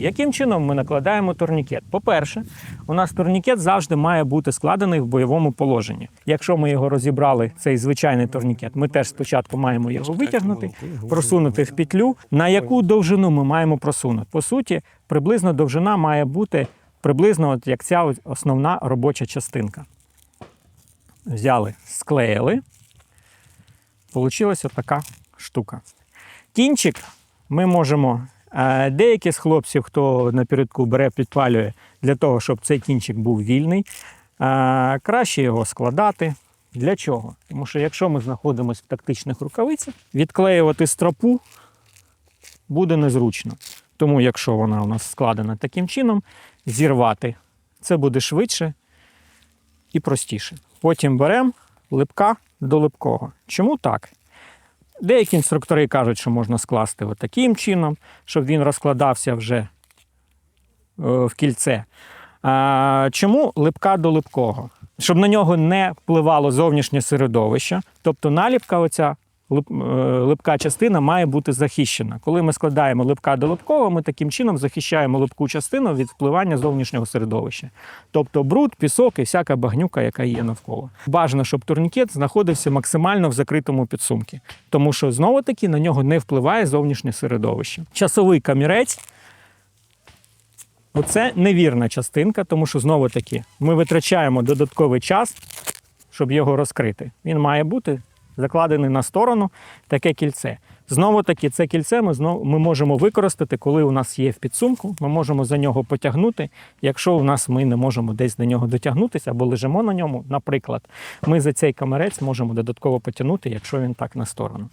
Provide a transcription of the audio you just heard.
Яким чином ми накладаємо турнікет? По-перше, у нас турнікет завжди має бути складений в бойовому положенні. Якщо ми його розібрали, цей звичайний турнікет, ми теж спочатку маємо його витягнути, просунути в петлю. На яку довжину ми маємо просунути? По суті, приблизно довжина має бути приблизно от як ця основна робоча частинка. Взяли, склеїли. Получилася така штука. Кінчик ми можемо. Деякі з хлопців, хто напередку бере, підпалює для того, щоб цей кінчик був вільний. Краще його складати. Для чого? Тому що якщо ми знаходимося в тактичних рукавицях, відклеювати стропу буде незручно. Тому, якщо вона у нас складена таким чином, зірвати це буде швидше і простіше. Потім беремо липка до липкого. Чому так? Деякі інструктори кажуть, що можна скласти таким чином, щоб він розкладався вже е, в кільце. Чому липка до липкого? Щоб на нього не впливало зовнішнє середовище, тобто наліпка, оця липка частина має бути захищена. Коли ми складаємо липка до липкого, ми таким чином захищаємо липку частину від впливання зовнішнього середовища. Тобто бруд, пісок і всяка багнюка, яка є навколо. Бажано, щоб турнікет знаходився максимально в закритому підсумку, тому що знову таки на нього не впливає зовнішнє середовище. Часовий камірець. Оце невірна частинка, тому що знову таки ми витрачаємо додатковий час, щоб його розкрити. Він має бути закладений на сторону таке кільце. Знову таки, це кільце ми знову ми можемо використати, коли у нас є в підсумку. Ми можемо за нього потягнути. Якщо у нас ми не можемо десь до нього дотягнутися або лежимо на ньому, наприклад, ми за цей камерець можемо додатково потягнути, якщо він так на сторону.